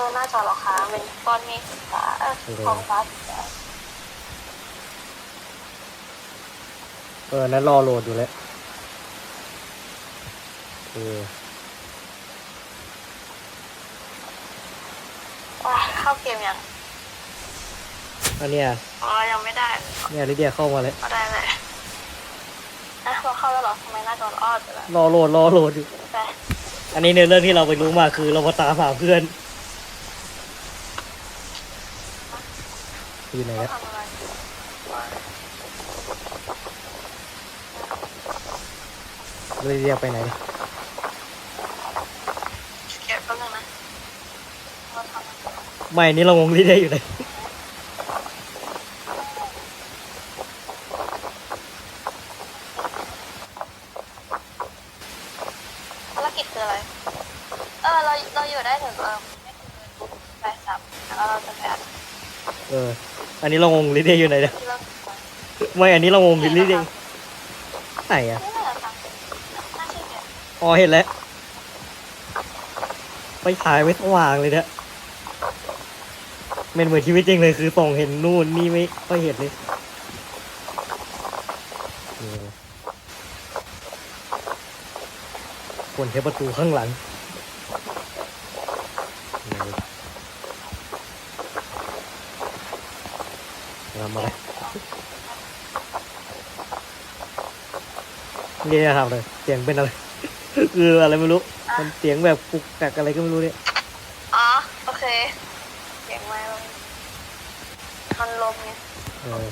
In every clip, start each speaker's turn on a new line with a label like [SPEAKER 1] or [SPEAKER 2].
[SPEAKER 1] อหน้าจอเหรอคะเป็นก้อนเมฆสีฟ้าเออท้องฟ้าสีฟ้า
[SPEAKER 2] เออ นั้นรอโหลดอยู่แล้วเออ
[SPEAKER 1] ว้าเข้าเกมยัง
[SPEAKER 2] อันเนี้ย
[SPEAKER 1] อ๋อยังไม่ได้
[SPEAKER 2] เนี่ยลิเดียเข้ามาแล้ว
[SPEAKER 1] ก็ได้เลยอะเราเข้าแล้วเหรอทำไมหน้าจอเราอ้อดไปแล้ว
[SPEAKER 2] รอโหลดรอโหลดอยู่
[SPEAKER 1] ไป
[SPEAKER 2] อันนี้ในเรื่องที่เราไปรู้มาคือเรามาตามหาเพื่อน อยู่ไหน
[SPEAKER 1] เรา
[SPEAKER 2] ครับ
[SPEAKER 1] ทำอะไรว้า
[SPEAKER 2] ลิเดียไปไหน
[SPEAKER 1] เก็บแป๊บนึงนะเราทำอะไร
[SPEAKER 2] ไม่อันนี้เรางงลิเดียอยู่ไหน
[SPEAKER 1] ภารกิจคืออะไร เออเราเราอยู่ได้ถึงเออไม่ถึงเลยปุ๊บไปสับแล้วเราจะไปอัด
[SPEAKER 2] เออ อันนี้เรางงลิเดียอยู่ไหนเนี่ย
[SPEAKER 1] ไม่
[SPEAKER 2] อันนี้เรางงลิเดียไหนอะอ๋อเห็นแล้วไปถ่ายไม่สว่างเลยเนี่ยเป็นเหมือนชีวิตจริงเลยคือส่องเห็นนู่นนี่ไม่ค่อยเห็นเลยคนใช้ประตูข้างหลัง ทำอะไรเรียกทำเลยเสียงเป็นอะไร คืออะไรไม่รู้ มันเสียงแบบปุกกักอะไรก็ไม่รู้เนี่ย
[SPEAKER 1] อ๋อ โอเคเสียงไม้เรามันลมไง
[SPEAKER 2] เออ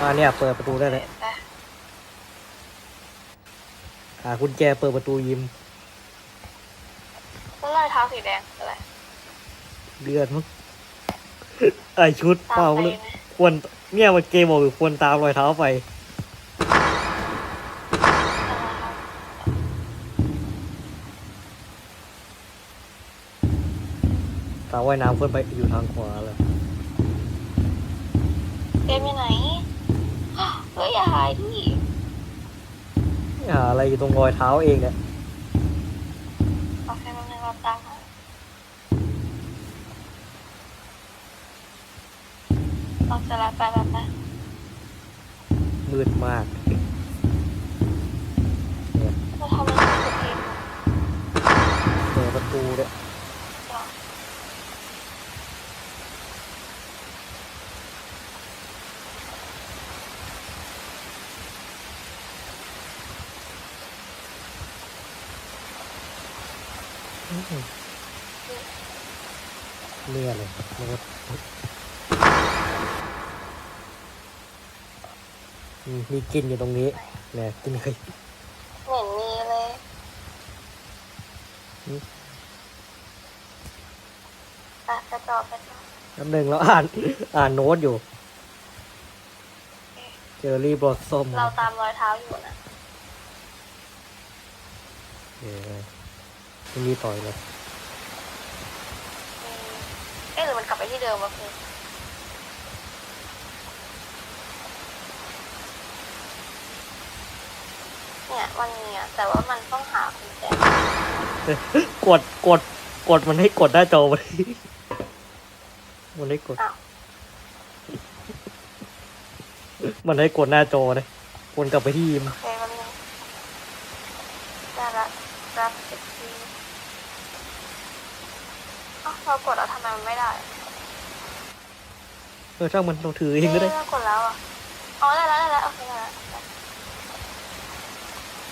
[SPEAKER 2] อ่าเนี่ยเปิดประตูได้แล้ว
[SPEAKER 1] ไป
[SPEAKER 2] หาคุณแจเปิดประตูยิม
[SPEAKER 1] แล้วรอยเท้าสีแดงคืออะไร
[SPEAKER 2] เลือดมั้งไอชุด
[SPEAKER 1] ตาม
[SPEAKER 2] เปล่า
[SPEAKER 1] ไป
[SPEAKER 2] เลย
[SPEAKER 1] ไหม
[SPEAKER 2] ควรเนี่ยมันเกมบอกอยู่ควรตามรอยเท้าไป ตามว่ายน้ำควรไปอยู่ทางขวาเลย
[SPEAKER 1] เกมอยู่ไหนเฮ้ยอย่าหายดิ
[SPEAKER 2] หาอะไรอยู่ตรงรอยเท้าเองเนี่ย
[SPEAKER 1] โอเคแป๊บนึงเราตามหาเราจะรับไปแบบนั้น
[SPEAKER 2] มืดมาก
[SPEAKER 1] เราทำมันสุดเอง
[SPEAKER 2] เปิดประตูเนี่ยเลือดเลยรถ มมีกลินอยู่ตรงนี้เนี่ยกลินเคย
[SPEAKER 1] เหม็นมีเลย
[SPEAKER 2] อืม
[SPEAKER 1] อะกระจอกกระจอก
[SPEAKER 2] แป๊บหนึ่งเราอ่าน อ่านโน้ตอยู่ เจอรี่บลอสซอม
[SPEAKER 1] เราตามรอยเท้าอยู่นะ
[SPEAKER 2] เออไม่มีต่อยเลย
[SPEAKER 1] อืมเอ๊ะหรือมันกลับไปที่เดิมวะคือ เนี่ยมันมีอะแต่ว่ามันต้องหากุญแจ
[SPEAKER 2] กดกดกดมันให้กดหน้าจอมันมันให้กด
[SPEAKER 1] อ้าว
[SPEAKER 2] มันให้กดหน้าจอเลยวนกลับไปที่ยิม
[SPEAKER 1] โอเคมันงได้ละรับสิบทีอ้าวเรากดแล้วทำไมมันไม่ได้
[SPEAKER 2] เออช่างมันเราถือเองก็ได้
[SPEAKER 1] เรากดแล้วอะอ๋อได้แล้วได้แล้วโอเคได้แล้ว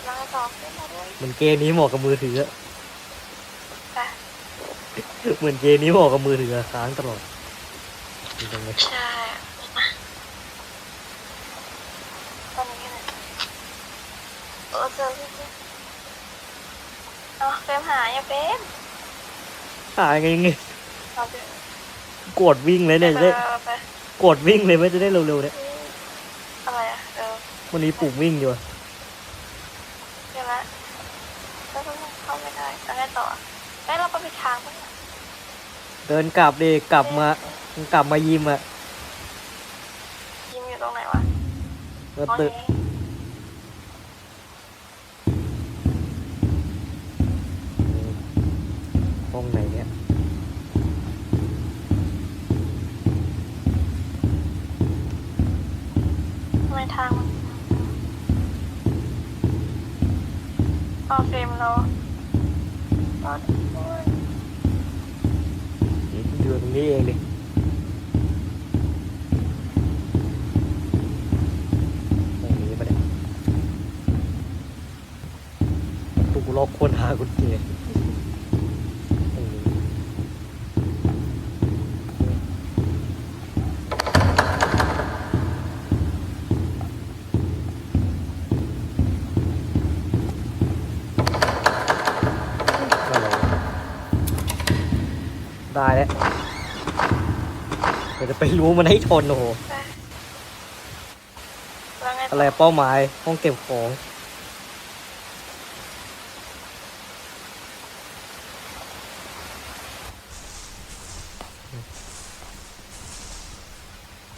[SPEAKER 1] แล้วไงต่อขึ้นมาด้วย
[SPEAKER 2] เหมือนเกมนี้เหมาะกับมือถืออะ
[SPEAKER 1] ไป
[SPEAKER 2] เหมือนเกมนี้เหมาะกับมือถืออะค้างตลอดจริงๆเลย
[SPEAKER 1] ใช่มาตอนนี้นะเออเจอพี่เจอเอาเฟรมหายอย่าเฟรม
[SPEAKER 2] หายไงไง
[SPEAKER 1] เราจะ
[SPEAKER 2] กดวิ่งเลยเนี่ยจะ
[SPEAKER 1] ไป
[SPEAKER 2] ได้
[SPEAKER 1] ไปไป
[SPEAKER 2] กดวิ่งเลยไม่จะได้เร็วๆเนี่ย
[SPEAKER 1] อะไรอะเออ
[SPEAKER 2] วันนี้ปุ่มวิ่งอยู่อะา
[SPEAKER 1] งเดิน
[SPEAKER 2] กลับดิกลับมากลับมายิมอะ
[SPEAKER 1] ยิมอยู่ตรงไหนวะก็
[SPEAKER 2] ตึกห้องไหนเนี่ยทำไมทา
[SPEAKER 1] งมันเอาเฟรมเอา อยู่
[SPEAKER 2] ตรงนี้เองดิตรงนี้ปะเนี่ยตุกล็อกคนหากุญแจตรงนี้อะไรวะ ได้แล้วเดี๋ยวจะไปรู้มันให้ชนโอ้โห
[SPEAKER 1] แล้วไงต่
[SPEAKER 2] อะไรเป้าหมาย ห้องเก็บของ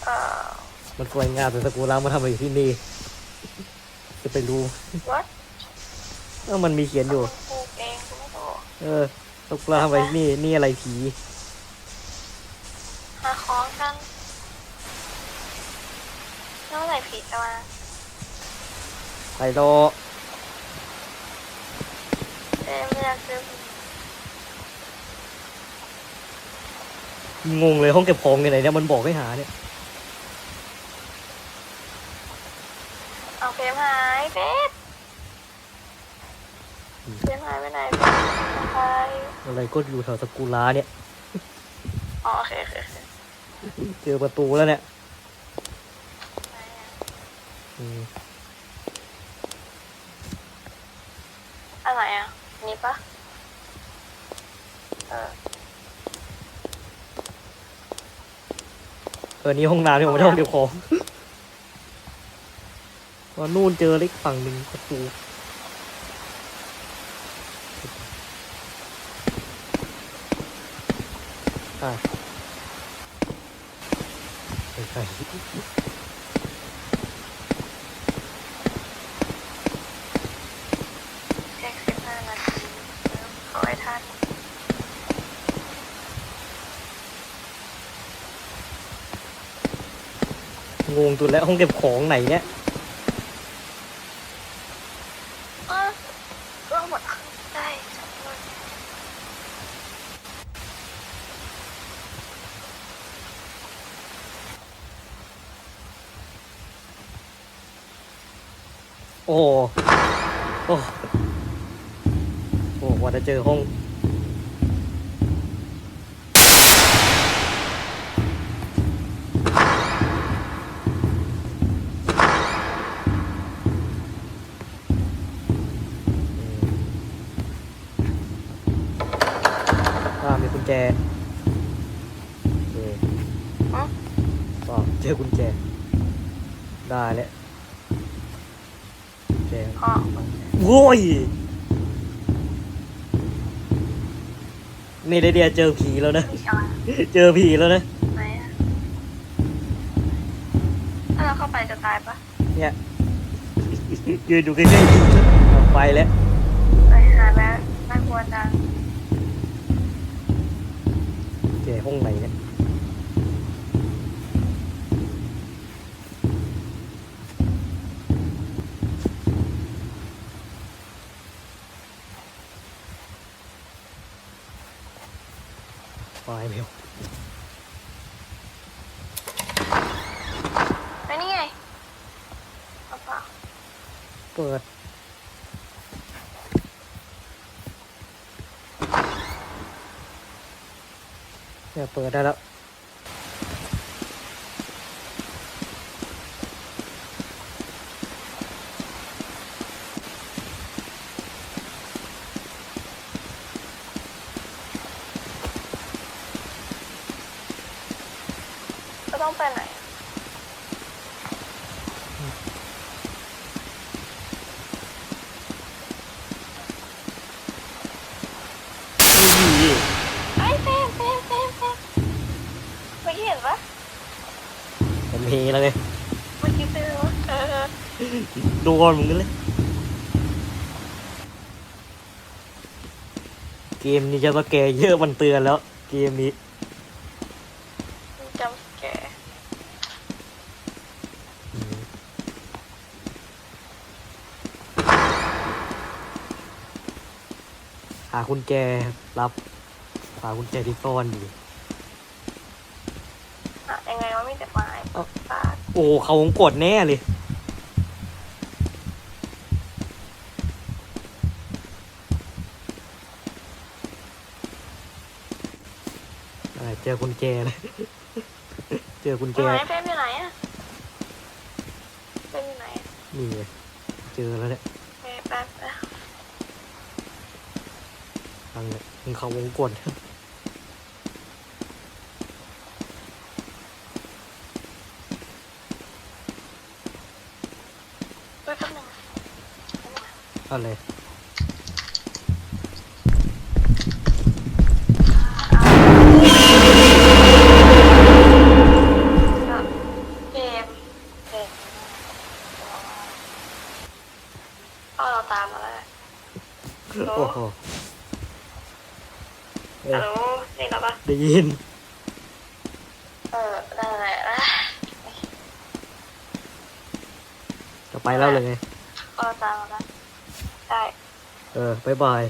[SPEAKER 1] เอ่อ
[SPEAKER 2] มันสวยงามแต่สกุระมาทำอะไรอยู่ที่นี่ จะไปรู้
[SPEAKER 1] วัด
[SPEAKER 2] เออมันมีเขียนอยู่
[SPEAKER 1] ปลูกเองกูไม่รู้
[SPEAKER 2] เออ สกุระทำอะไรที่นี่นี่อะไรผี
[SPEAKER 1] หาของกันแล้วเมื่อไหร่ผีจะมา
[SPEAKER 2] ไฮโล
[SPEAKER 1] เจมส์อยากเจอผี
[SPEAKER 2] งงเลยห้องเก็บของอยู่ไหนเนี่ยมันบอกให้หาเนี่ย
[SPEAKER 1] เอาเพมหายเพชรเพมหายไปไหนเพชรไป
[SPEAKER 2] อะไรก็อยู่แถวสกุระเนี่ย
[SPEAKER 1] อ๋อโอเคโอเคโอเค
[SPEAKER 2] เจอประตูแล้วเนี่ย
[SPEAKER 1] ไหนอะ
[SPEAKER 2] อืม
[SPEAKER 1] อันไหนอะ นี่ปะเออ
[SPEAKER 2] เออนี่ห้องน้ำที่ผมไม่ใช่ห้องเก็บของว่านู่นเจอเล็กฝั่งหนึ่งประตู อะไม่ใช่
[SPEAKER 1] เช็คสิบห้านาทีขอให้ทัน
[SPEAKER 2] งงตัวแล้วห้องเก็บของไหนเนี่ย
[SPEAKER 1] อะก็หมดได้จังเลย
[SPEAKER 2] โอ้โหโอ้โหโอ้โหกว่าจะเจอห้องอ่ามีกุญแจโอเค
[SPEAKER 1] อ๋อ
[SPEAKER 2] ก็เจอกุญแจ ได้แล้ว กุญแจ
[SPEAKER 1] อ๋อ
[SPEAKER 2] โว้ยนี่ได้เดียเจอผีแล้วนะ
[SPEAKER 1] ไม่ใช่
[SPEAKER 2] เจอผีแล้วนะ
[SPEAKER 1] ไหนอะถ้าเราเข้าไปจะตายปะ
[SPEAKER 2] เนี่ยยืนอยู่ใกล้ๆผีเอาไปแล้ว
[SPEAKER 1] ไปหาแล้วน่ากลัวจัง
[SPEAKER 2] แกห้องไหนเนี่ย ไปเร็ว
[SPEAKER 1] ไปนี่ไงเอาเปล่า
[SPEAKER 2] เปิด เนี่ยเปิดได้แล้ว
[SPEAKER 1] ต้องไปไหน
[SPEAKER 2] นี่
[SPEAKER 1] ไอ้เฟมเฟมเฟมเฟมเมื่อกี้เห็นปะ
[SPEAKER 2] มันมีแล้วไง
[SPEAKER 1] เมื่อกี้เจอวะเออ
[SPEAKER 2] โดนมึงกันเลย เกมนี้จะมาแกเยอะมันเตือนแล้ว เกมนี้
[SPEAKER 1] จำแก
[SPEAKER 2] อืม หาคุณแจรับหาคุณแจที่ซ่อนอยู่
[SPEAKER 1] อะยังไงมันไม่แต่ไม้
[SPEAKER 2] เอ้า
[SPEAKER 1] ปาด
[SPEAKER 2] โอ้เขาคงกดแน่เลย อะไรเจอคุณแจเลย เจอคุณแจ
[SPEAKER 1] อยู่ไหนเฟรมอยู่ไหนอะเฟรมอยู่ไหนอะ
[SPEAKER 2] นี่ไงเจอแล้วเนี่ย
[SPEAKER 1] เฟรมแป๊บนะ
[SPEAKER 2] ทางเนี่ยมึงเขาวงกด
[SPEAKER 1] เฮ้ยแป๊บหนึง
[SPEAKER 2] อะไร
[SPEAKER 1] ก็เฟรม เฟรมพ่อเราตามมาแล้ว
[SPEAKER 2] โอ้โหเอ
[SPEAKER 1] ฮั
[SPEAKER 2] อ
[SPEAKER 1] ลโหลนี่แล้วปะ
[SPEAKER 2] ได้ยิน
[SPEAKER 1] เออได้แหละนะ
[SPEAKER 2] จะไปแล้วเลยไง
[SPEAKER 1] พ่อเราตามมาแล้วได้
[SPEAKER 2] เออบายบาย